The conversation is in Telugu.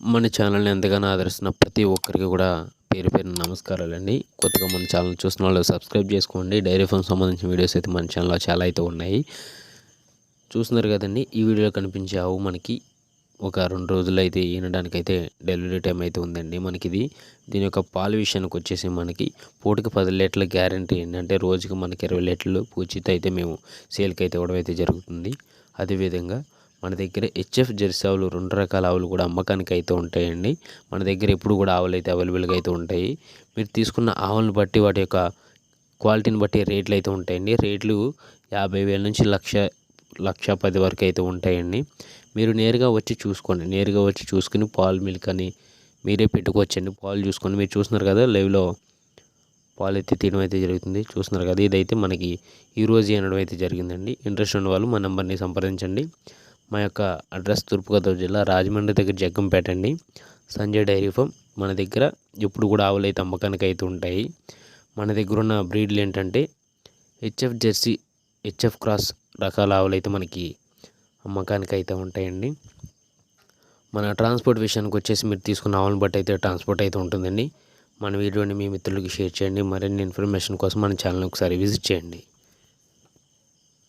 మన ఛానల్ని ఎంతగానో ఆదరిస్తున్న ప్రతి ఒక్కరికి కూడా పేరు పేరు నమస్కారాలండి. కొత్తగా మన ఛానల్ చూసిన వాళ్ళు సబ్స్క్రైబ్ చేసుకోండి. డైరీ ఫామ్ సంబంధించిన వీడియోస్ అయితే మన ఛానల్లో చాలా అయితే ఉన్నాయి. చూస్తున్నారు కదండి ఈ వీడియోలో కనిపించే ఆవు మనకి ఒక రెండు రోజులు అయితే ఈనడానికైతే డెలివరీ టైం అయితే ఉందండి మనకి ఇది దీని యొక్క పాలు విషయానికి వచ్చేసి మనకి పూటకి పది లీటర్ల గ్యారంటీ ఏంటంటే రోజుకి మనకి ఇరవై లీటర్లు పూచిత అయితే మేము సేల్కి అయితే ఇవ్వడం అయితే జరుగుతుంది. అదేవిధంగా మన దగ్గర హెచ్ఎఫ్ జెర్సీ ఆవులు రెండు రకాల ఆవులు కూడా అమ్మకానికి అయితే ఉంటాయండి. మన దగ్గర ఎప్పుడు కూడా ఆవులు అయితే అవైలబుల్గా అయితే ఉంటాయి. మీరు తీసుకున్న ఆవులను బట్టి వాటి యొక్క క్వాలిటీని బట్టి రేట్లు అయితే ఉంటాయండి. రేట్లు యాభై వేల నుంచి లక్ష లక్ష పది వరకు అయితే ఉంటాయండి. మీరు నేరుగా వచ్చి చూసుకోండి. నేరుగా వచ్చి చూసుకుని పాలు మిల్క్ అని మీరే పెట్టుకోవచ్చండి. పాలు చూసుకొని మీరు చూస్తున్నారు కదా లైవ్లో పాలు అయితే తినడం అయితే జరుగుతుంది. చూస్తున్నారు కదా ఇదైతే మనకి ఈరోజు అనడం అయితే జరిగిందండి. ఇంట్రెస్ట్ ఉన్న వాళ్ళు మా నెంబర్ని సంప్రదించండి. మా యొక్క అడ్రస్ తూర్పుగోదావరి జిల్లా రాజమండ్రి దగ్గర జగ్గంపేట అండి. సంజయ్ డైరీ ఫామ్ మన దగ్గర ఎప్పుడు కూడా ఆవులు అయితే అమ్మకానికి అయితే ఉంటాయి. మన దగ్గర ఉన్న బ్రీడ్లు ఏంటంటే హెచ్ఎఫ్ జెర్సీ హెచ్ఎఫ్ క్రాస్ రకాల ఆవులు అయితే మనకి అమ్మకానికి అయితే ఉంటాయండి. మన ట్రాన్స్పోర్ట్ విషయానికి వచ్చేసి మీరు తీసుకున్న ఆవులను బట్టి అయితే ట్రాన్స్పోర్ట్ అయితే ఉంటుందండి. మన వీడియోని మీ మిత్రులకి షేర్ చేయండి. మరిన్ని ఇన్ఫర్మేషన్ కోసం మన ఛానల్ ఒకసారి విజిట్ చేయండి.